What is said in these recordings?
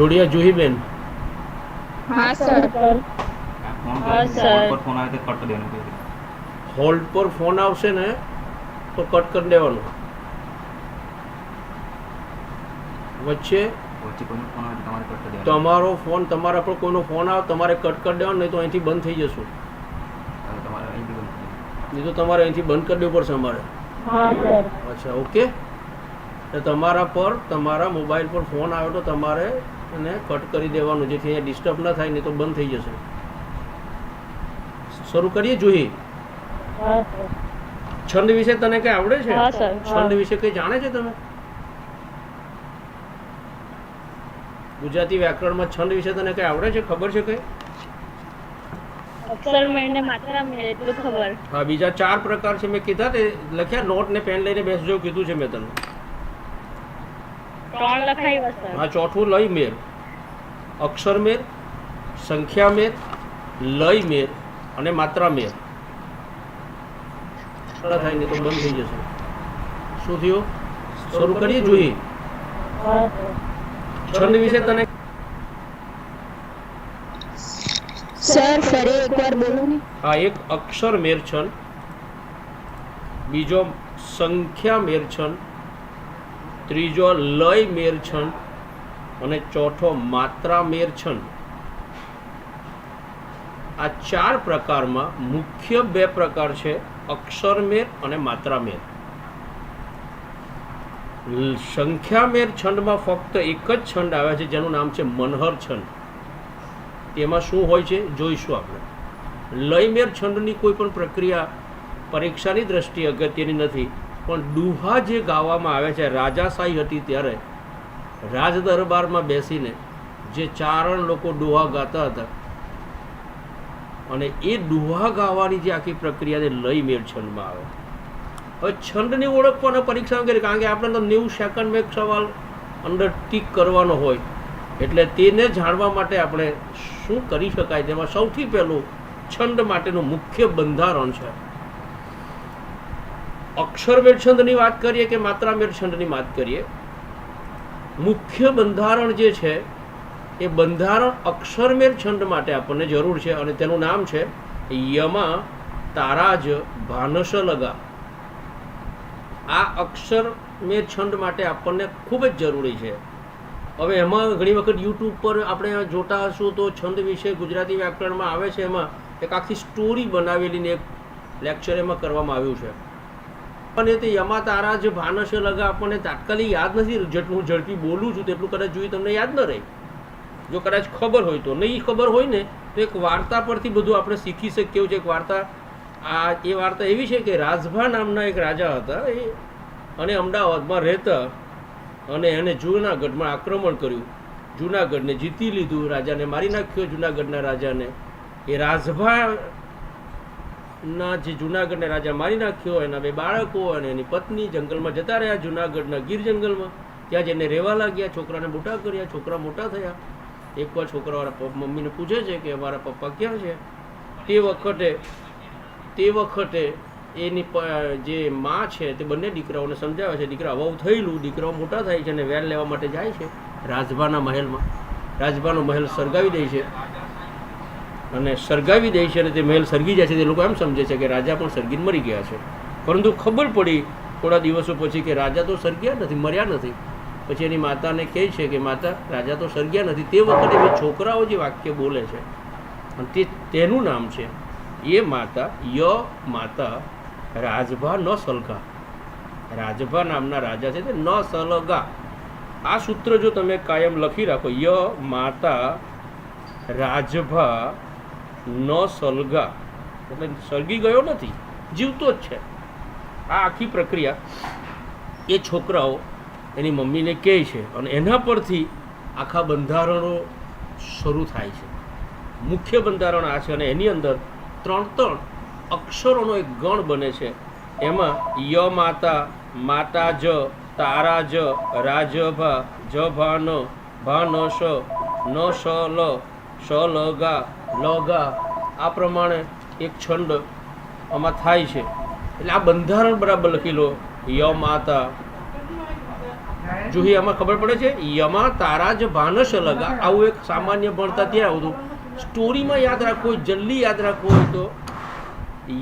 ડોડિયા જુહીબેન. હા સર. પર ફોન આવે તો કટ દેવાનું હોલ્ડ પર ફોન આવશે ને તો કટ કરી દેવાનો. વચ્ચે વચ્ચે કોઈનો ફોન આવે તો તમારે કટ દેવાનું. તમારો ફોન તમારા પર કોઈનો ફોન આવે તમારે કટ કરી દેવાનો નહીં તો અહીંથી બંધ થઈ જશું. હવે તમારે અહીંથી બંધ કરી દેવાનું. નહીં તો તમારે અહીંથી બંધ કરી દેવું પડશે અમારે. અચ્છા ઓકે. તમારા પર તમારા મોબાઈલ પર ફોન આવ્યો તો તમારે એને કટ કરી દેવાનું જેથી અહીંયા ડિસ્ટર્બ ના થાય ને તો બંધ થઈ જશે. શરૂ કરીએ જોઈએ છંદ વિશે તને કઈ આવડે છે? છંદ વિશે કઈ જાણે છે તમે ગુજરાતી વ્યાકરણમાં છંદ વિશે તને કઈ આવડે છે? ખબર છે કઈ? અક્ષર મેળને માત્રા મેળ એટલું ખબર. હા બીજા ચાર પ્રકાર છે મેં કીધા તે. લખ્યા નોટ ને પેન લઈને બેસજો કીધું છે મેં તને. ત્રણ લખાઈ સર હા ચોથું લય મેર. અક્ષર મેર સંખ્યા મેર લય મેર અને માત્રા મેર. થોડા થાય ને તો બંધ થઈ જશે. શું થયું? શરૂ કરીએ જોઈએ. છંદ વિશે તને સર ફરી એકવાર બોલો ને. હા એક અક્ષર મેર છંદ બીજો સંખ્યા મેર છંદ ત્રીજો લય મેર છંદ અને ચોથો માત્રા મેર છંદ આ ચાર પ્રકારમાં મુખ્ય બે પ્રકાર છે, અક્ષર મેર અને માત્રા મેર. લ- સંખ્યા મેર છંદમાં ફક્ત એક જ છંદ આવે છે, જેનું નામ છે મનહર છંદ તેમાં શું હોય છે, જોઈશું આપણે. લયમેર છંદની કોઈ પણ પ્રક્રિયા પરીક્ષાની દ્રષ્ટિએ અગત્યની નથી. પણ દુહા જે ગાવામાં આવે છે રાજાશાહી હતી ત્યારે રાજ દરબારમાં બેસીને જે ચારણ લોકો દુહા ગાતા હતા અને એ દુહા ગાવાની જે આખી પ્રક્રિયાને મેળ છંદમાં આવે. હવે છંદની ઓળખ પણ પરીક્ષા કરી કારણ કે આપણે તો નેવું સેકન્ડ એક સવાલ અંદર ટીક કરવાનો હોય, એટલે તેને જાણવા માટે આપણે શું કરી શકાય તેમાં સૌથી પહેલું છંદ માટેનું મુખ્ય બંધારણ છે. અક્ષરમેળ છંદની વાત કરીએ કે માત્રા છંદની વાત કરીએ, મુખ્ય બંધારણ જે છે, એ બંધારણ અક્ષરમેર છંદ માટે આપણને જરૂર છે અને તેનું નામ છે યમા તારાજ ભાનસ લગા આ અક્ષર મેળ છંદ માટે આપણને ખૂબ જ જરૂરી છે. હવે એમાં ઘણી વખત યુટ્યુબ પર આપણે જોતા હશું તો છંદ વિશે ગુજરાતી વ્યાકરણમાં આવે છે એમાં એક આખી સ્ટોરી બનાવેલીને એક લેક્ચર એમાં કરવામાં આવ્યું છે. અને તે યમા તારા જે ભાનસ લગા આપણને તાત્કાલિક યાદ નથી જેટલું હું ઝડપી બોલું છું, તેટલું કદાચ જોઈ તમને યાદ ન રહે. જો કદાચ ખબર હોય તો. નહીં ખબર હોય ને, તો એક વાર્તા પરથી બધું આપણે શીખી શકીએ. છે એક વાર્તા, આ એ વાર્તા એવી છે કે રાજભા નામના એક રાજા હતા. એ અને અમદાવાદમાં રહેતા અને એને જૂનાગઢમાં આક્રમણ કર્યું. જૂનાગઢને જીતી લીધું. રાજાને મારી નાખ્યો જૂનાગઢના રાજાને. એ રાજભા ના જે જુનાગઢને રાજા મારી નાખ્યો, એના બે બાળકો અને એની પત્ની જંગલમાં જતા રહ્યા, જુનાગઢના ગીર જંગલમાં. ત્યાં જઈને રહેવા લાગ્યા, છોકરાને મોટા કર્યા, છોકરા મોટા થયા. એકવાર છોકરાવાળા મમ્મીને પૂછે છે કે, અમારા પપ્પા ક્યાં છે? તે વખતે તે વખતે એની જે મા છે, તે બંને દીકરાઓને સમજાવે છે, દીકરા, વહુ થયેલું, દીકરાઓ મોટા થાય છે અને વેલ લેવા માટે જાય છે. રાજભાના મહેલમાં. રાજભાનો મહેલ સળગાવી દે છે. અને સળગાવી દે છે અને તે મહેલ સળગી જાય છે. તે લોકો એમ સમજે છે કે રાજા પણ સળગીને મરી ગયા છે. પરંતુ ખબર પડી થોડા દિવસો પછી કે રાજા તો સળગ્યા નથી, મર્યા નથી. પછી એની માતાને કહે છે કે માતા, રાજા તો સળગ્યા નથી. તે વખતે બે છોકરાઓ જે વાક્ય બોલે છે. અને તે તેનું નામ છે. એ માતા, ય માતા, રાજભા ન સલગા રાજભા નામના રાજા છે તે ન સલગા આ સૂત્ર જો તમે કાયમ લખી રાખો, ય માતા, રાજભા ન સલગા એટલે સળગી ગયો નથી, જીવતો જ છે. આ આખી પ્રક્રિયા એ છોકરાઓ એની મમ્મીને કહે છે અને એના પરથી આખા બંધારણો શરૂ થાય છે. મુખ્ય બંધારણ આ છે અને એની અંદર ત્રણ ત્રણ અક્ષરોનો એક ગણ બને છે. એમાં ય માતા માતા જ તારા જ રાજ ભા જ ભા ન ભા ન શ ન શ લ શ લ ગા લ ગા આ પ્રમાણે એક છંદ આમાં થાય છે. એટલે આ બંધારણ બરાબર લખી લો ય માતા જુહી આમાં ખબર પડે છે, યમા તારા જ ભાનસ લગા આવું એક સામાન્ય ભણતા ત્યાં આવતું સ્ટોરીમાં યાદ રાખવું જલ્દી યાદ રાખવું હોય તો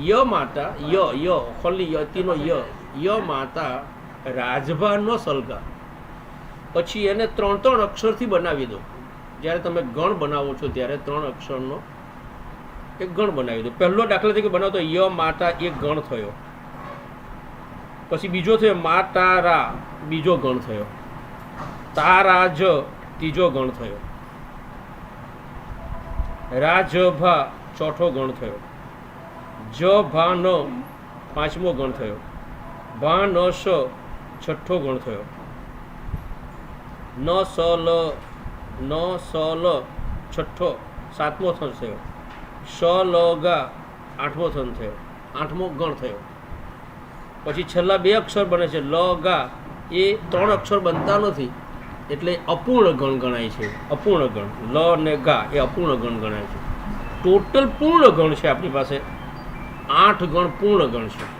ય માતા ય ય, ખોલી યતિનો ય ય માતા રાજભાનો સલગા પછી એને ત્રણ ત્રણ અક્ષરથી બનાવી દો. જ્યારે તમે ગણ બનાવો છો, ત્યારે ત્રણ અક્ષરનો એક ગણ બનાવી દો. પહેલો દાખલા તરીકે બનાવતો ય, માતા એક ગણ થયો. પછી બીજો થયો, માતારા, બીજો ગણ થયો. તારા જ ત્રીજો ગણ થયો. રાજભા, ચોથો ગણ થયો. જ ભા ન પાંચમો ગણ થયો. ભા ન સ છઠ્ઠો ગણ થયો. ન સ લ ન સ લ છઠ્ઠો સાતમો થન થયો. સ લ ગા આઠમો થન થયો. આઠમો ગણ થયો. પછી છેલ્લા બે અક્ષર બને છે. લ ગા એ ત્રણ અક્ષર બનતા નથી. એટલે અપૂર્ણ ગણ ગણાય છે. અપૂર્ણ ગણ. લ ને ગા એ અપૂર્ણ ગણ ગણાય છે. ટોટલ પૂર્ણ ગણ છે આપણી પાસે. આઠ ગણ પૂર્ણ ગણ છે.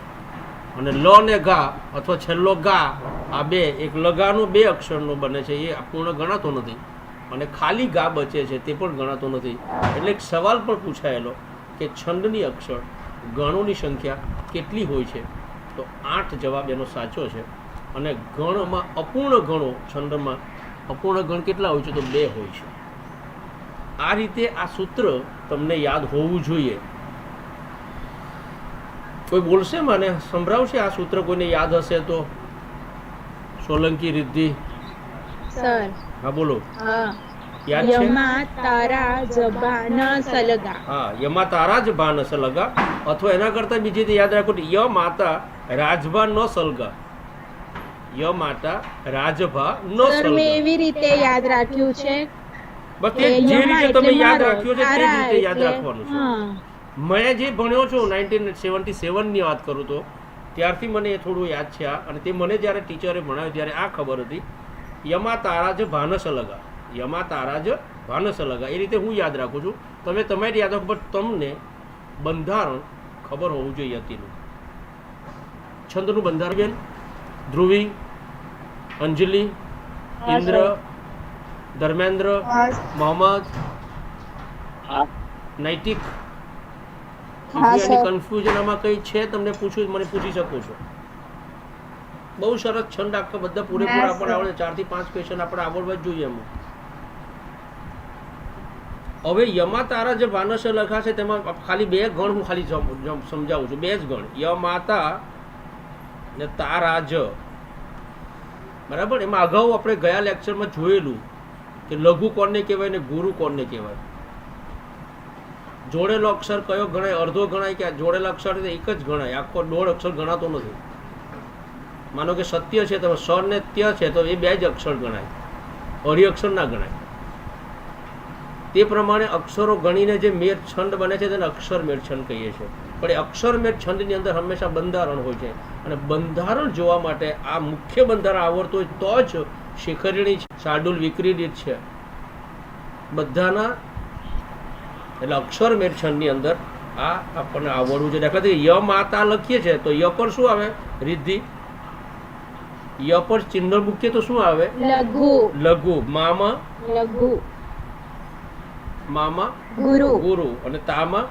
અને લ ને ગા અથવા છેલ્લો ગા, આ બે, એક લગાનો બે અક્ષરનો બને છે. એ પૂર્ણ ગણાતો નથી. અને ખાલી ગા બચે છે તે પણ ગણાતો નથી. એટલે એક સવાલ પણ પૂછાયેલો કે છંદની અક્ષર ગણોની સંખ્યા કેટલી હોય છે? તો આઠ જવાબ એનો સાચો છે. અને ગણમાં અપૂર્ણ ગણો છંદમાં અપૂર્ણ ગણ કેટલા હોય છે? તો બે હોય છે. આ રીતે આ સૂત્ર તમને યાદ હોવું જોઈએ. કોઈ બોલશે મને? સંભળાવશે આ સૂત્ર કોઈને યાદ હશે તો? સોલંકી રિદ્ધિ? સર. હા બોલો. યાદ છે? યમા તારા જબાન સલગા. હા યમા તારા જ સલગા. અથવા એના કરતા બીજી રીતે યાદ રાખો ય માતા રાજભા ન સલગા. ય માતા રાજભા ન સર મેં એવી રીતે યાદ રાખ્યું છે બસ જે રીતે તમે યાદ રાખ્યો છે તે જ રીતે યાદ રાખવાનું છે. મેં જે ભણ્યો છું નાઇન્ટીન સેવન્ટી સેવનની વાત કરું તો ત્યારથી મને એ થોડું યાદ છે આ. અને તે મને જ્યારે ટીચરે ભણાવ્યું ત્યારે આ ખબર હતી યમા તારા જ ભાનસ અલગા યમા તારા જ ભાનસ અલગા એ રીતે હું યાદ રાખું છું. તમે તમારી યાદ રાખો પણ તમને બંધારણ ખબર હોવું જોઈએ અતિનું. છંદનું બંધારણ બેન. ધ્રુવી અંજલિ ઇન્દ્ર ધર્મેન્દ્ર મોહમ્મદ. નૈતિક. કન્ફ્યુઝન આમાં કઈ છે? તમને પૂછું મને પૂછી શકો છો. બહુ સરસ છંદ આખો બધા પૂરેપૂરા હા, આપણે સર. આવડે. ચારથી પાંચ ક્વેશ્ચન આપણે આવડવા જ જોઈએ એમાં. હવે યમા તારા જે ભાનસ લખાશે તેમાં ખાલી બે ગણ હું ખાલી સમ- સમ- સમજાવું છું. બે જ ગણ. યમાતા ને તારા જ બરાબર? એમાં અગાઉ આપણે ગયા લેક્ચરમાં જોયેલું કે લઘુ કોણને કહેવાય ને ગુરુ કોણને કહેવાય. જોડેલો અક્ષર કયો ગણાય? અડધો ગણાય કે જોડેલા અક્ષર એક જ ગણાય. આખો દોઢ અક્ષર ગણાતો નથી. માનો કે સત્ય છે તો સ ને ત્ય છે, તો એ બે જ અક્ષર ગણાય. અઢી અક્ષર ના ગણાય. તે પ્રમાણે અક્ષરો ગણીને જે મેર છંદ બને છે, તેને અક્ષર મેર છંદ કહીએ છીએ. પણ એ અક્ષર મેર છંદની અંદર હંમેશા બંધારણ હોય છે. અને બંધારણ જોવા માટે આ મુખ્ય બંધારણ આવડતું હોય તો જ શિખરણી શાર્ડુલ વિક્રીડિત છે. બધાના એટલે અક્ષર મેર છંદની અંદર આ આપણને આવડવું છે. દાખલા તરીકે ય માતા લખીએ છીએ, તો ય પર શું આવે? રિદ્ધિ. ય પર ચિહ્ન મૂકીએ તો શું આવે? લઘુ. લઘુ. મામા? લઘુ. મામા? ગુરુ. ગુરુ. અને તામા?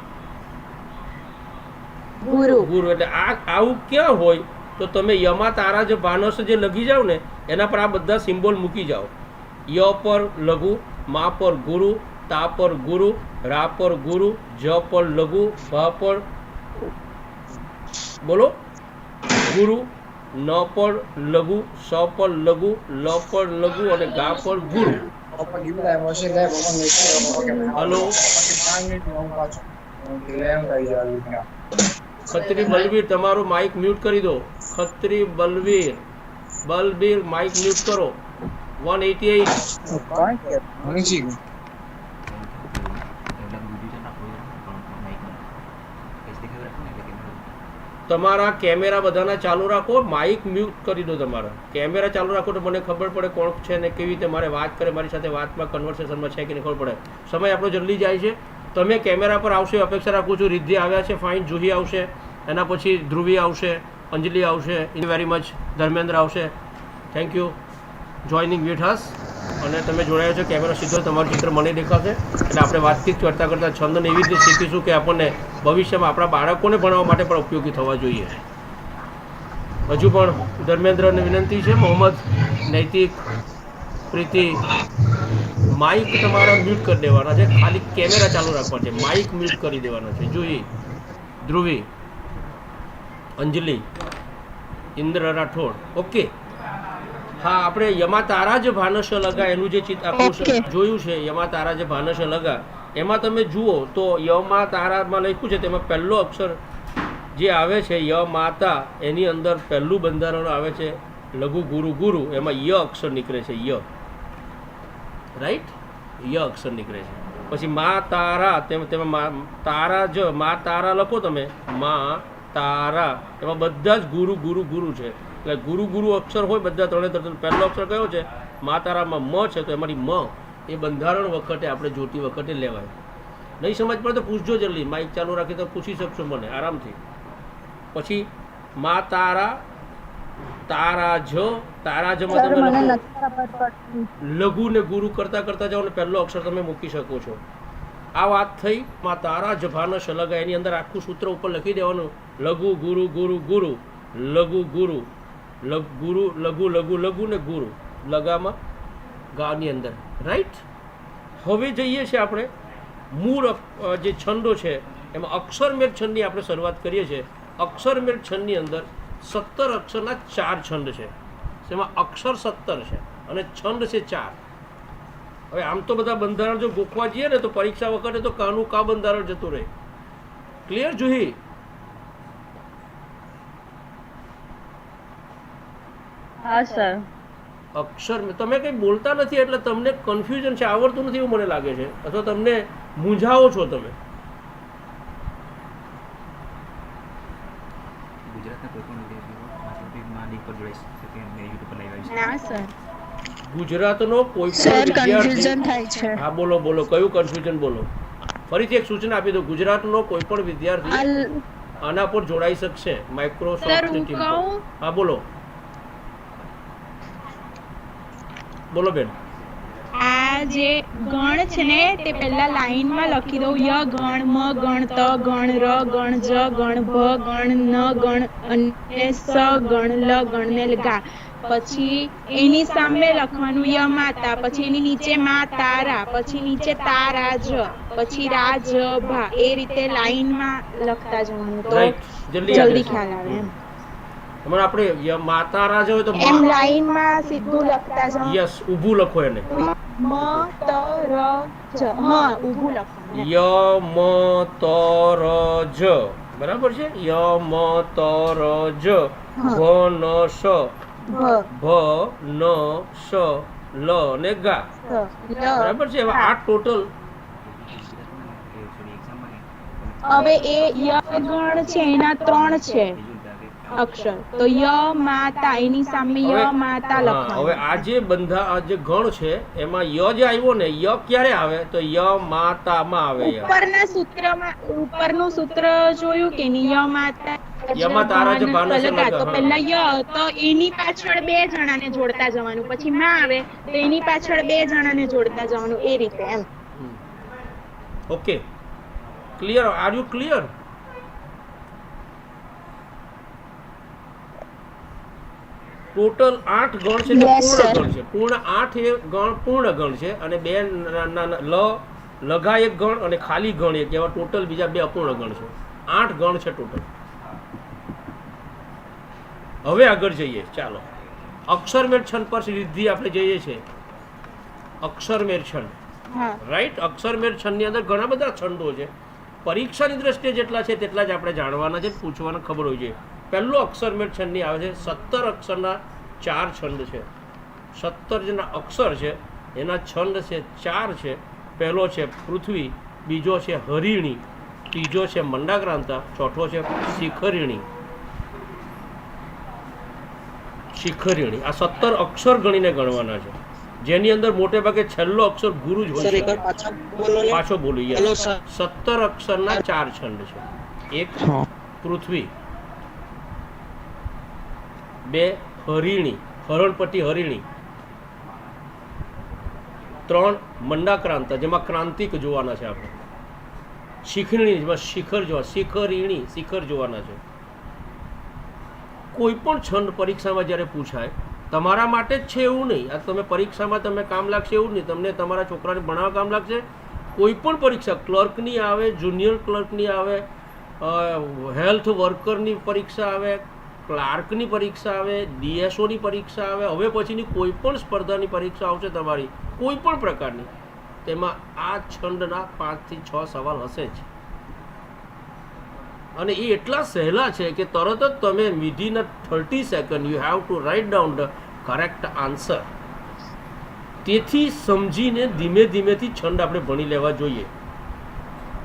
ગુરુ. ગુરુ. એટલે આ આવું ક્યાં હોય? તો તમે યમા તારા જે ભાનસ જે લગી જાવ ને એના પર આ બધા સિમ્બોલ મૂકી જાઓ. ય પર લઘુ મા પર ગુરુ તા પર ગુરુ રા પર ગુરુ જ પર લઘુ ભ પર બોલો. ગુરુ. ન પર લઘુ, સ પર લઘુ, લ પર લઘુ અને ગા પર ગુરુ હલો. ખત્રી બલવીર, તમારું માઇક મ્યુટ કરી દો. ખત્રી બલવીર. બલબીર માઇક મ્યુટ કરો. વન એટી એઇટ તમારા કેમેરા બધાના ચાલુ રાખો માઇક મ્યુટ કરી દો તમારા. કેમેરા ચાલુ રાખો તો મને ખબર પડે કોણ છે ને કેવી રીતે મારે વાત કરે, મારી સાથે વાતમાં કન્વર્સેશનમાં છે કે નહીં ખબર પડે. સમય આપણો જલ્દી જાય છે. તમે કેમેરા પર આવશે અપેક્ષા રાખું છું. રિદ્ધિ આવ્યા છે ફાઇન જુહી આવશે, એના પછી ધ્રુવી આવશે, અંજલિ આવશે ઇન વેરી મચ, ધર્મેન્દ્ર આવશે. થેન્ક યુ જોઈનિંગ વિથ હસ અને તમે જોડાયા છો, કેમેરા સીધો તમારું ચિત્ર મને દેખાશે. એટલે આપણે વાતચીત કરતાં કરતાં છંદને એવી રીતે શીખીશું કે આપણને ભવિષ્યમાં આપણા બાળકોને ભણાવવા માટે પણ ઉપયોગી થવા જોઈએ. હજુ પણ ધર્મેન્દ્રને વિનંતી છે, મોહમ્મદ નૈતિક પ્રીતિ માઇક તમારા મ્યુટ કરી દેવાના છે. ખાલી કેમેરા ચાલુ રાખવા છે, માઇક મ્યુટ કરી દેવાના છે. જુહી ધ્રુવી, અંજલિ, ઇન્દ્ર રાઠોડ. ઓકે. હા આપણે યમા તારા જ ભાનસ લગા એનું જે ચિત્ર જોયું છે યમા તારા જે ભાનસ લગા. એમાં તમે જુઓ તો યમા તારામાં લખ્યું છે તેમાં પહેલો અક્ષર જે આવે છે ય માતા એની અંદર પહેલું બંધારણ આવે છે લઘુ ગુરુ ગુરુ એમાં ય અક્ષર નીકળે છે ય. રાઈટ ય અક્ષર નીકળે છે. પછી મા તારા તેમ તેમાં તારા જ મા તારા લખો તમે. મા તારા. એમાં બધા જ ગુરુ ગુરુ ગુરુ છે. એટલે ગુરુ ગુરુ અક્ષર હોય બધા ત્રણે ત્રણ પહેલો અક્ષર કયો છે? મા તારામાં મ છે તો એમાંથી મ એ બંધારણ વખતે આપણે જોતી વખતે લેવાય. નહીં સમજ પડે તો પૂછજો જલ્દી. માઇક ચાલુ રાખી તો પૂછી શકશો મને આરામથી. પછી મા તારા તારા જ તારા જ તમે લઘુ ને ગુરુ કરતા કરતા જાઓ ને પહેલો અક્ષર તમે મૂકી શકો છો. આ વાત થઈ મા તારા જભાનો શલગા. એની અંદર આખું સૂત્ર ઉપર લખી દેવાનું. લઘુ ગુરુ ગુરુ ગુરુ. લઘુ ગુરુ. ગુરુ, લઘુ લઘુ લઘુ ને ગુરુ. લગામાં ગાની અંદર. રાઈટ હવે જઈએ છીએ આપણે મૂળ જે છંદો છે, એમાં અક્ષરમેળ છંદની આપણે શરૂઆત કરીએ છીએ. અક્ષરમેળ છંદની અંદર સત્તર અક્ષરના ચાર છંદ છે. એમાં અક્ષર સત્તર છે અને છંદ છે ચાર. હવે આમ તો બધા બંધારણ જો ગોખવા જઈએ ને તો પરીક્ષા વખતે તો કાનું કા બંધારણ જતું રહે. ક્લિયર જોઈ હા સર. અક્ષર તમે કંઈ બોલતા નથી એટલે તમને કન્ફ્યુઝન છે આવડતું નથી એવું મને લાગે છે? અથવા તમને મૂંઝાવો છો તમે? ગુજરાતના કોઈ પણ વિદ્યાર્થીઓ માથાપીઠમાં લિંક પર જોડાઈ શકે અને યુટ્યુબ પર લાઈવ આવી શકે ના સર. ગુજરાતનો કોઈ સર પણ કન્ફ્યુઝન થાય છે. હા બોલો બોલો કયું કન્ફ્યુઝન બોલો? ફરીથી એક સૂચના આપી દો ગુજરાતનો કોઈ પણ વિદ્યાર્થી આના પર જોડાઈ શકશે માઇક્રોસોફ્ટ હા બોલો. બોલો બેન. આ જે ગણ છે ને તે પહેલા લાઈનમાં લખી દઉં. ય ગણ મ ગણ ત ગણ ર ગણ જ ગણ ભ ગણ ન ગણ અને સ ગણ લ ગણ ને ગા. પછી એની સામે લખવાનું ય માતા. પછી એની નીચે મા તારા પછી નીચે તારા જ. પછી રાજ ભા. એ રીતે લાઈનમાં લખતા જવાનું. તો જલ્દી. ખ્યાલ આવે એમ. હમણાં આપણે ય- માતા રાજ હોય તો એમ લાઈનમાં સીધું લખતા જવાનું યસ ઊભું લખો એને. મ ત ર જ. હા ઊભું લખો ય મ ત ર જ. બરાબર છે? ય મ ત ર જ. ભ ન સ. ભ ન સ લ ને ગા. બરાબર છે? હવે આ ટોટલમાં. હવે એ ય ગણ છે એના ત્રણ છે. અક્ષર. તો ય માતા એની સામે ય માતા લખવાનું હવે આ જે બંધા આ જે ગણ છે એમાં ય જે આવ્યો ને ય ક્યારે આવે? તો ય માતા માં આવે ઉપરના સૂત્રમાં ઉપરનું સૂત્ર જોયું કે ની ય માતા એની પાછળ બે જણાને જોડતા જવાનું. પછી માં આવે તો એની પાછળ બે જણાને જોડતા જવાનું. એ રીતે એમ. Okay. Clear are you clear total આઠ ગણ છે પૂર્ણ ગણ છે. પૂર્ણ આઠ એ ગણ પૂર્ણ ગણ છે અને બે લ લઘા એક ગણ અને ખાલી ગણ એક. એવા ટોટલ બીજા બે અપૂર્ણ ગણ છે. આઠ ગણ છે ટોટલ. હવે આગળ જઈએ. ચાલો. અક્ષરમેળ છંદ પર સિદ્ધિ આપણે જઈએ છીએ અક્ષરમેળ છંદ રાઈટ રાઈટ અક્ષરમેળ છંદની અંદર ઘણા બધા છંદો છે. પરીક્ષાની દ્રષ્ટિએ જેટલા છે તેટલા જ આપણે જાણવાના છે પૂછવાના ખબર હોય છે. પહેલો અક્ષરમેળ છંદની આવે છે. સત્તર અક્ષરના ચાર છંદ છે. સત્તર જેના અક્ષર છે એના છંદ છે ચાર છે. પહેલો છે પૃથ્વી બીજો છે હરિણી ત્રીજો છે મંડાક્રાંતા ચોથો છે શિખરિણી. શિખરિણી. આ સત્તર અક્ષર ગણીને ગણવાના છે. જેની અંદર મોટે ભાગે છેલ્લો અક્ષર ગુરુ જ હોય છે. બોલો પાછો બોલું હેલો સત્તર અક્ષરના ચાર છંદ છે. એક પૃથ્વી બે હરિણી હરણપટ્ટી હરિણી. ત્રણ મંડાક્રાંત જેમાં ક્રાંતિક જોવાના છે આપણે. શિખરણી, જેમાં શિખર જોવા, શિખરીણી, શિખર જોવાના છે. કોઈ પણ છંદ પરીક્ષામાં જ્યારે પૂછાય, તમારા માટે જ છે એવું નહીં. આ તમે પરીક્ષામાં તમે કામ લાગશે એવું નહીં. તમને તમારા છોકરાને ભણાવવા કામ લાગશે. કોઈ પણ પરીક્ષા, ક્લર્કની આવે, જુનિયર ક્લર્કની આવે હેલ્થ વર્કરની પરીક્ષા આવે ક્લાર્કની પરીક્ષા આવે, ડીએસઓની પરીક્ષા આવે, હવે પછીની કોઈ પણ સ્પર્ધાની પરીક્ષા આવશે તમારી, કોઈ પણ પ્રકારની. તેમાં આ છંદના પાંચથી છ સવાલ હશે જ. અને એ એટલા સહેલા છે કે તરત જ તમે within thirty second you have to write down the correct answer તેથી સમજીને ધીમે ધીમેથી છંદ આપણે ભણી લેવા જોઈએ.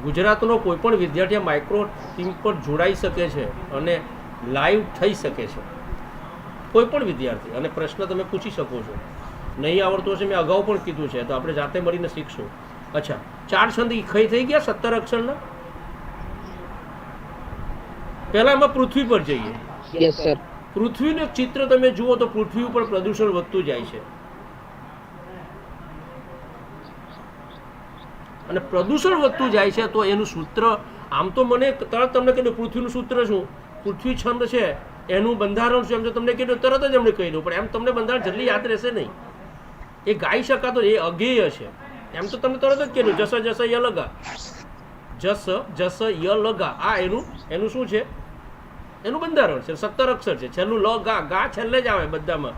ગુજરાતનો કોઈ પણ વિદ્યાર્થી માઇક્રો ટીમ પર જોડાઈ શકે છે અને લાઈવ થઈ શકે છે. કોઈ પણ વિદ્યાર્થી અને પ્રશ્ન તમે પૂછી શકો છો. નહીં આવડતું હશે મેં અગાઉ પણ કીધું છે તો આપણે જાતે મળીને શીખશું. અચ્છા ચાર છંદ ઈખઈ થઈ ગયા સત્તર અક્ષરના? પહેલા એમાં પૃથ્વી પર જઈએ. પૃથ્વીનું ચિત્ર તમે જુઓ તો પૃથ્વી ઉપર પ્રદૂષણ વધતું જાય છે. અને પ્રદૂષણ વધતું જાય છે તો એનું સૂત્ર આમ તો મને તરત તમને કીધું પૃથ્વીનું સૂત્ર શું? પૃથ્વી છંદ છે, એનું બંધારણ શું? એમ તો તમને કીધું, તરત જ એમણે કહી દઉં, પણ એમ તમને બંધારણ જલ્દી યાદ રહેશે નહીં. એ ગાઈ શકાતો એ અગેય છે. એમ તો તમને તરત જ કીધું, જસ જસ ય લગા. જસ જસ ય લગા. આ એનું એનું શું છે? એનું બંધારણ છે, સત્તર અક્ષર છે. છેલ્લું લ, ગા ગા છેલ્લે જ આવે બધામાં.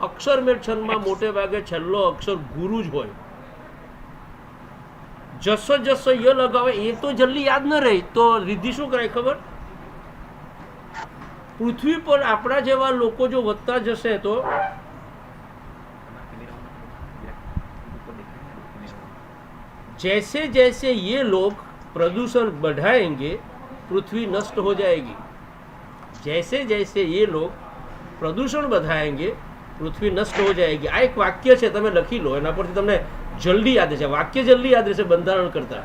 અક્ષર મેળ છંદમાં મોટે ભાગે છેલ્લો અક્ષર ગુરુ જ હોય. જસ જસ ય લગાવે એ તો જલ્દી યાદ ન રહી, તો રિદ્ધિ શું કરે ખબર? પૃથ્વી પર આપણા જેવા લોકો જો વધતા જશે તો તમારા કેમેરામાં વિરાટ ઉપર દેખાય ને કેમેરામાં जैसे जैसे ये लोग प्रदूषण बढ़ाएंगे पृथ्वी नष्ट हो जाएगी जैसे जैसे ये लोग પ્રદૂષણ बढ़ाएंगे પૃથ્વી નષ્ટ હો જાયગી આ એક વાક્ય છે તમે લખી લો એના પરથી તમને જલ્દી યાદ રહેશે વાક્ય જલ્દી યાદ રહેશે બંધારણ કરતા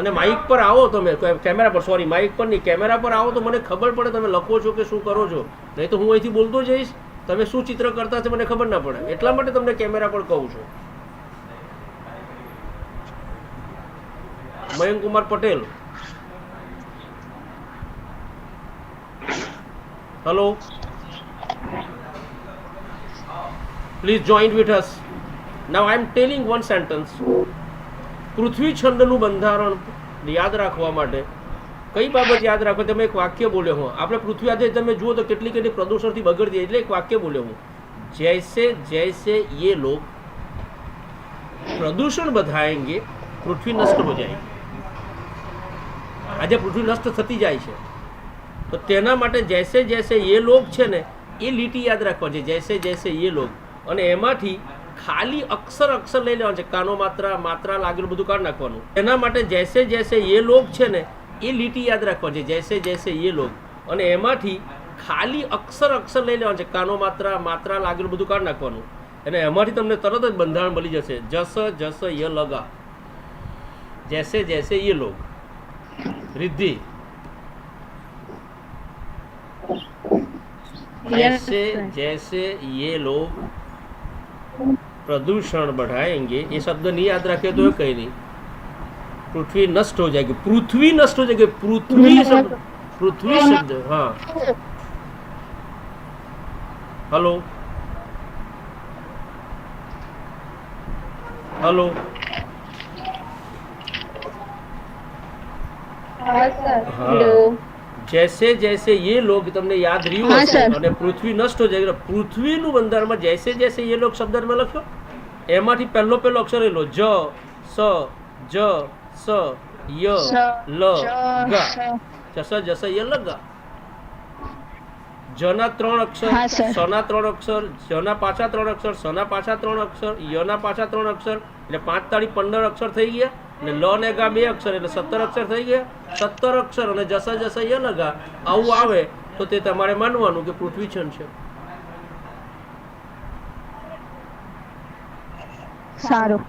અને માઇક પર આવો તમે. કેમેરા પર સોરી માઇક પર નહીં કેમેરા પર આવો તો મને ખબર પડે તમે લખો છો કે શું કરો છો. નહીં તો હું અહીંથી બોલતો જઈશ, તમે શું ચિત્ર કરતા છે મને ખબર ના પડે. એટલા માટે તમને કેમેરા પર કહું છું. Mayank Kumar Patel. Hello please joint with us now I am telling one sentence Prithvi છંદનું બંધારણ યાદ રાખવા માટે કઈ બાબત યાદ રાખો? તમે એક વાક્ય બોલ્યો હો. આપણે પૃથ્વી આજે તમે જુઓ તો કેટલી કેટલી પ્રદૂષણથી બગડતી એટલે એક વાક્ય બોલ્યો હું. જૈસે જૈસે યે લોગ. પ્રદૂષણ વધાયેંગે પૃથ્વી નષ્ટ હો જાયગી આજે પૃથ્વી નષ્ટ થતી જાય છે. તો તેના માટે જૈસે જૈસે યે લોક છે ને, એ લીટી યાદ રાખવા છે. જૈસે જૈસે યે લોક અને એમાંથી ખાલી અક્ષર અક્ષર લઈ લેવાનું છે કાનો માત્રા માત્રા લાગેલું બધું કાઢી નાખવાનું એના માટે જૈસે જૈસે એ લોગ છે ને એ લીટી યાદ રાખવા છે જૈસે જૈસે એ લોગ અને એમાંથી ખાલી અક્ષર અક્ષર લઈ લેવાનું છે કાનો માત્રા માત્રા લાગેલું બધું કાઢી નાખવાનું અને એમાંથી તમને તરત જ બંધારણ મળી જશે જસ જસ ય લગા જૈસે જૈસે એ લોગ रिद्धि जैसे जैसे ये लोग પ્રદૂષણ બઢાએંગે એ શબ્દ નહીં યાદ રાખે તો કંઈ નહીં. પૃથ્વી નષ્ટ હો જાય પૃથ્વી નષ્ટ હો જાય પૃથ્વી શબ્દ. પૃથ્વી શબ્દ. હા. હલો. હલો. હા जैसे जैसे ये लोग તમને યાદ રહ્યું હા, હશે સર. અને પૃથ્વી નષ્ટ હો જાય પૃથ્વીનું બંધારણમાં જૈસે જૈસે ये लोग શબ્દમાં લખ્યો એમાંથી પહેલો પહેલો અક્ષર એ લો જ સ જ સ ય સ, લ ગા જસ જસ ય લગા જના ત્રણ અક્ષર હા, સર. સના ત્રણ અક્ષર જના પાછા ત્રણ અક્ષર સના પાછા ત્રણ અક્ષર યના પાછા ત્રણ અક્ષર એટલે પાંચ તાળી પંદર અક્ષર થઈ ગયા અને લ ને ગા બે અક્ષર એટલે સત્તર અક્ષર થઈ ગયા. સત્તર અક્ષર અને જસા જસા ય લગા આવું આવે તો તે તમારે માનવાનું કે પૃથ્વી છન છે. સારું.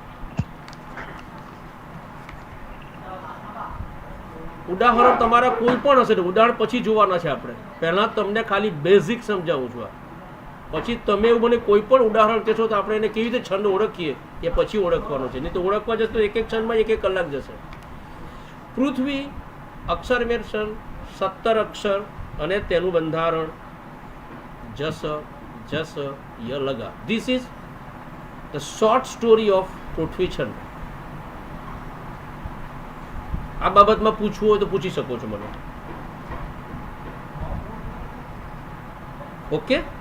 ઉદાહરણ તમારા કોઈ પણ હશે ઉદાહરણ પછી જોવાના છે આપણે. પહેલા તમને ખાલી બેઝિક સમજાવું છું આ. પછી તમે એવું મને કોઈ પણ ઉદાહરણ કહેશો તો આપણે એને કેવી રીતે છંદ ઓળખીએ? એ પછી ઓળખવાનો છે. નહીં તો ઓળખવા જશે તો એક એક છંદમાં એક એક કલાક જશે. પૃથ્વી, અક્ષર મેર છંદ સત્તર અક્ષર અને તેનું બંધારણ. જસ જસ, ય લગા. This is the short story of Prithvi છંદ. આ બાબતમાં પૂછવું હોય તો પૂછી શકો છો મને. ઓકે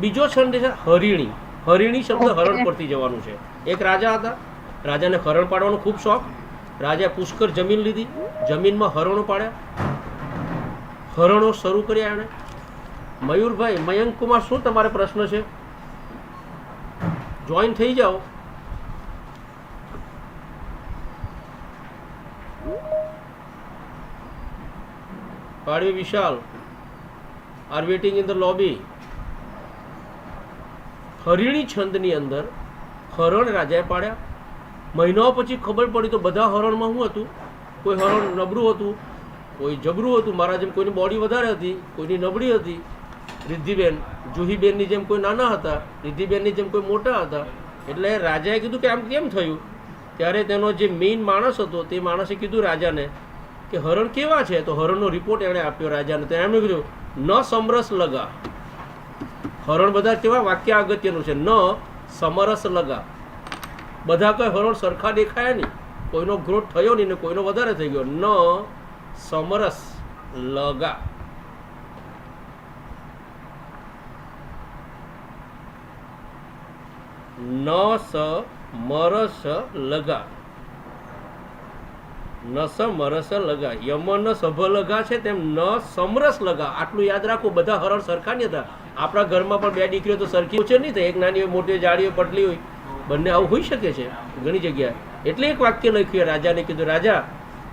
બીજો છંદ છે હરિણી. હરિણી શબ્દ હરણ પરથી જવાનું છે. એક રાજા હતા. રાજાને હરણ પાડવાનો ખૂબ શોખ. રાજા પુષ્કર જમીન લીધી. જમીનમાં હરણો પાડ્યા. હરણો શરૂ કર્યા એણે. મયુરભાઈ મયંક કુમાર શું તમારે પ્રશ્ન છે? જોઈન થઈ જાઓ. Padvi Vishal. Are waiting in the lobby Harini છંદની અંદર હરણ રાજાએ પાડ્યા. મહિનાઓ પછી ખબર પડી તો બધા હરણમાં શું હતું? કોઈ હરણ નબળું હતું, કોઈ જબરું હતું. મારા જેમ કોઈની બોડી વધારે હતી, કોઈની નબળી હતી. રિદ્ધિબેન, જુહીબેનની જેમ કોઈ નાના હતા, રિદ્ધિબેનની જેમ કોઈ મોટા હતા. એટલે રાજાએ કીધું કે આમ કેમ થયું? ત્યારે તેનો જે મેઇન માણસ હતો તે માણસે કીધું રાજાને કે હરણ કેવા છે? તો હરણનો રિપોર્ટ એણે આપ્યો રાજાને. તો એમણે કીધું, ન સમરસ લગા. હરણ બધા કેવા વાક્ય અગત્યનું છે? ન, સમરસ લગા. બધા કોઈ હરણ સરખા દેખાયા નહીં. કોઈનો ગ્રોથ થયો નહીં ને કોઈનો વધારે થઈ ગયો. ન, સમરસ લગા. ન, સ, મરસ લગા. નસ મરસ લગા. યમન સભ લગા છે તેમ ન સમરસ લગા. આટલું યાદ રાખો, બધા હરણ સરખા નહીં હતા. આપણા ઘરમાં પણ બે દીકરીઓ તો સરખી છે નહીં થાય. એક નાની હોય, મોટી જાડી હોય, પટલી હોય. બંને આવું હોઈ શકે છે ઘણી જગ્યાએ. એટલે એક વાક્ય લખ્યું રાજાને કીધું, રાજા,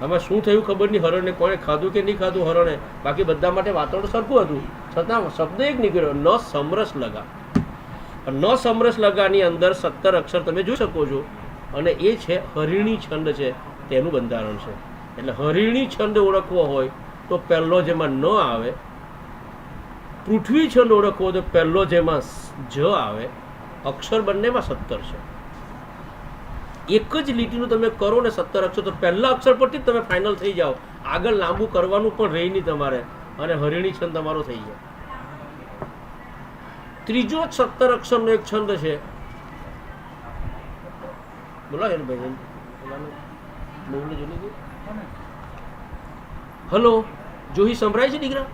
આમાં શું થયું ખબર નહીં? હરણને કોણે ખાધું કે નહીં ખાધું હરણે? બાકી બધા માટે વાતાવરણ સરખું હતું. છતાં શબ્દ એક નીકળ્યો, ન સમરસ લગા. ન સમરસ લગાની અંદર સત્તર અક્ષર તમે જોઈ શકો છો. અને એ છે હરિણી છંદ છે. તેનું બંધારણ છે. એટલે હરિણી છંદ ઓળખવો હોય તો પહેલો જેમાં ન આવે, પૃથ્વી છંદ ઓળખવો તો પહેલો જેમાં જ આવે, અક્ષર બંનેમાં સત્તર છે. એક જ લીટીનું તમે કરો ને સત્તર અક્ષર, તો પહેલા અક્ષર પરથી જ તમે ફાઇનલ થઈ જાઓ. આગળ લાંબુ કરવાનું પણ રહી નહીં તમારે અને હરિણી છંદ તમારો થઈ જાય. ત્રીજો જ સત્તર અક્ષરનો એક છંદ છે. બોલો યાર ભાઈ બોલને જોઈ લીધું હલો જોહી સંભળાય છે દીકરા?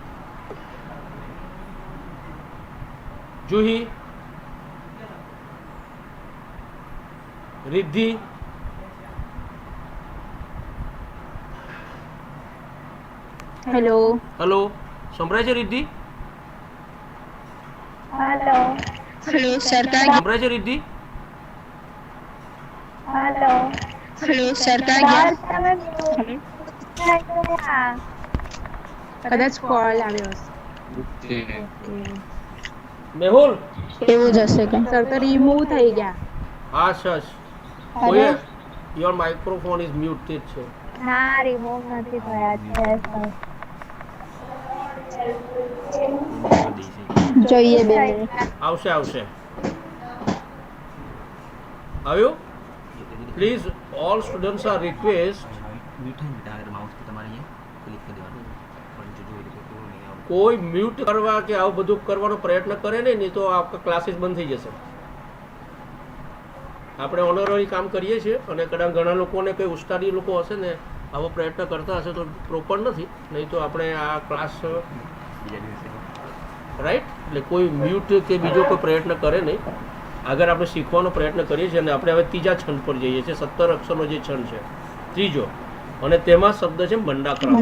જુહી? રિદ્ધિ? હેલો. હેલો સંભળાય છે રિદ્ધિ? હેલો સરકાર? સંભળાય છે રિદ્ધિ? હેલો. સરકાર ગયા કદાચ કોલ આવ્યો હશે મેહુલ એવું જ હશે કે સર તો રિમૂવ થઈ ગયા હા સસ કોઈએ યોર માઇક્રોફોન ઇઝ મ્યુટેડ છે ના રિમૂવ નથી થયા છે જોઈએ બે મિનિટ આવશે આવશે આવ્યું please all students are request મીઠા મીઠા અગર માઉસ પર તમારે અહીંયા ક્લિક કરી દેવાનું. તો કોઈ મ્યુટ કરવા કે આવું બધું કરવાનો પ્રયત્ન કરે નહીં નહીં તો આપણા ક્લાસીસ બંધ થઈ જશે. આપણે ઓનરરી કામ કરીએ છીએ અને કદાચ ઘણા લોકોને કંઈ ઉસ્તાદી લોકો હશે ને આવો પ્રયત્ન કરતા હશે તો પ્રોપર નથી. નહીં તો આપણે આ ક્લાસ રાઈટ એટલે કોઈ મ્યુટ કે બીજો કોઈ પ્રયત્ન કરે નહીં. આગળ આપણે શીખવાનો પ્રયત્ન કરીએ છીએ અને આપણે હવે ત્રીજા છંદ પર જઈએ છીએ. સત્તર અક્ષરનો જે છંદ છે. ત્રીજો. અને તેમાં શબ્દ છે મંડાક્રાંત.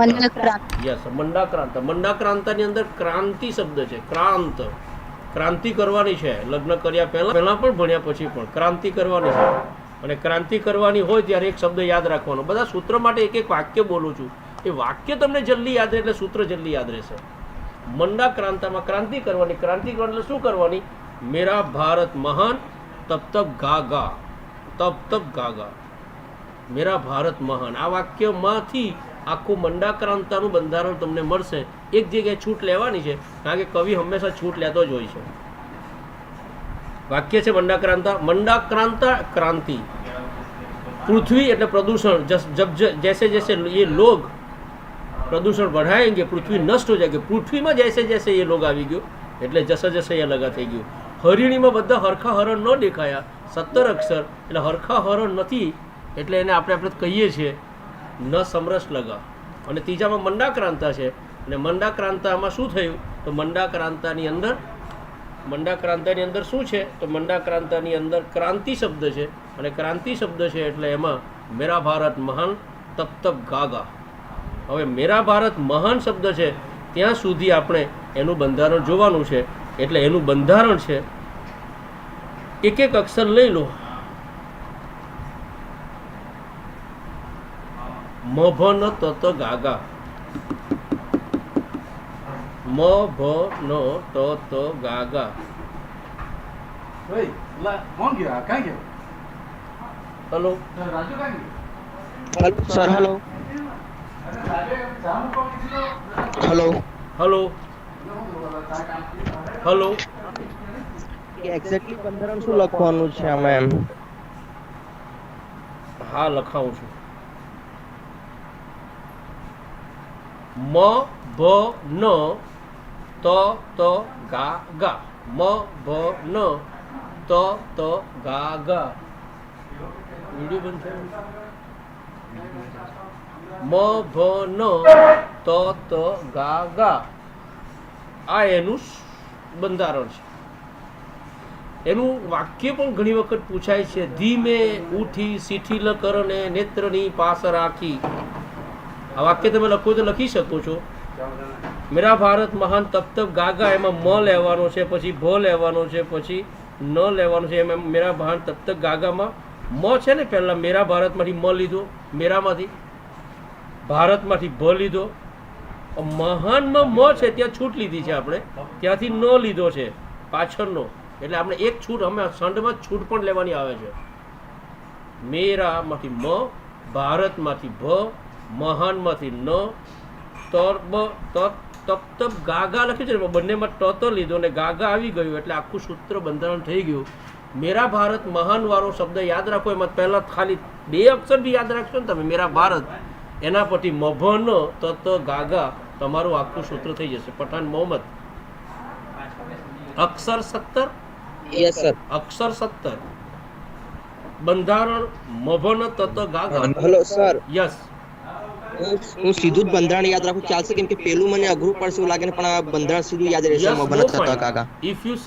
યસ મંડાક્રાંત. મંડાક્રાંતની અંદર ક્રાંતિ શબ્દ છે. ક્રાંત. ક્રાંતિ કરવાની છે. લગ્ન કર્યા પહેલા પહેલા પણ ભણ્યા પછી પણ. ક્રાંતિ કરવાની છે. અને ક્રાંતિ કરવાની હોય ત્યારે એક શબ્દ યાદ રાખવાનો. બધા સૂત્ર માટે એક એક વાક્ય બોલું છું. એ વાક્ય તમને જલ્દી યાદ રહે એટલે સૂત્ર જલ્દી યાદ રહેશે. મંડા ક્રાંતામાં ક્રાંતિ કરવાની. ક્રાંતિ કરવાની એટલે શું કરવાની? मेरा भारत महान તબ તબ ગાગા તબ તબ ગાગા મેરા ભારત મહાન આ વાક્યમાંથી આખું મંડાક્રાંતાનું બંધારણ તમને મળશે। એક જગ્યાએ છૂટ લેવાની છે, કારણ કે કવિ હંમેશા છૂટ લેતો જ હોય છે. વાક્ય છે મંડાક્રાંતા મંડાક્રાંતા ક્રાંતિ. પૃથ્વી એટલે પ્રદૂષણ જબ જૈસે જૈસે એ લોગ પ્રદૂષણ बढ़ाएंगे પૃથ્વી નષ્ટ હો જાય, કે પૃથ્વીમાં જૈસે જૈસે એ લોગ આવી ગયો, એટલે જસે જસે એ લગા થઈ ગયું. હરિણીમાં બધા હરખા હરણ ન દેખાયા. સત્તર અક્ષર, એટલે હરખા હરણ નથી, એટલે એને આપણે આપણે કહીએ છીએ, ન સમરસ લગા. અને ત્રીજામાં મંડાક્રાંતા છે. અને મંડાક્રાંતામાં શું થયું? તો મંડાક્રાંતાની અંદર મંડાક્રાંતાની અંદર શું છે? તો મંડાક્રાંતાની અંદર ક્રાંતિ શબ્દ છે. અને ક્રાંતિ શબ્દ છે એટલે એમાં મેરા ભારત મહાન તપ તપ ગાગા. હવે મેરા ભારત મહાન શબ્દ છે, ત્યાં સુધી આપણે એનું બંધારણ જોવાનું છે. એટલે એનું બંધારણ છે એક એક અક્ષર લઈ લો. મ ભ ન ત ત ગાગા. મ ભ ન ત ત ગાગા કોણ ગયો? આ ગયો? હલો. રાજુ ક્યાં ગયો? Sir hello hello hello. Hello exactly બંધારણ શું લખવાનું છે આમાં એમ? હા લખાવું છું. મ ભ ન ત ત ગા ગા. મ ભ ન ત ત ગા ગા. વીડિયો બંધ મ ભ ન ત ત ગા ગા. આ એનું બંધારણ છે. એનું વાક્ય પણ ઘણી વખત પૂછાય છે, ધીમે ઉઠી શિથિલ કરને નેત્રની પાસ રાખી. આ વાક્ય તમે લખો તો લખી શકો છો. મેરા ભારત મહાન તપ તપ ગાગા એમાં મ લેવાનો છે, પછી ભ લેવાનો છે, પછી ન લેવાનો છે. એમ મેરા ભારત તપ તપ ગાગામાં મ છે ને પહેલાં મેરા ભારતમાંથી મ લીધો, મેરામાંથી. ભારતમાંથી ભ લીધો મહાનમાં મ છે, ત્યાં છૂટ લીધી છે આપણે. ત્યાંથી ન લીધો છે, પાછળનો. એટલે આપણે એક છૂટ, અમે સંડમાં છૂટ પણ લેવાની આવે છે. મેરામાંથી મ, ભારતમાંથી ભ, મહાનમાંથી ન તર્બ તપ ગાગા લખ્યું છે ને બંનેમાં ટ, ત લીધો અને ગાગા આવી ગયું, એટલે આખું સૂત્ર બંધારણ થઈ ગયું. મેરા ભારત મહાન વાળો શબ્દ યાદ રાખો, એમાં પહેલાં ખાલી બે અક્ષર બી યાદ રાખશો ને તમે, મેરા ભારત, એના પછી ન, તત, ગાગા. તમારું આખું સૂત્ર થઈ જશે. પઠાણ મોહમ્મદ. અક્ષર સત્તર? અક્ષર સત્તર. બંધારણ મભન તત ગાગા. હેલો સર યસ હું સીધું જ બંધારણ યાદ રાખું. ચાલશે કેમ કે પેલું મને અઘરું પડશે એવું લાગે ને પણ આ બંધારણ સીધું યાદ રહેશે. મભન તત ગાગા. If you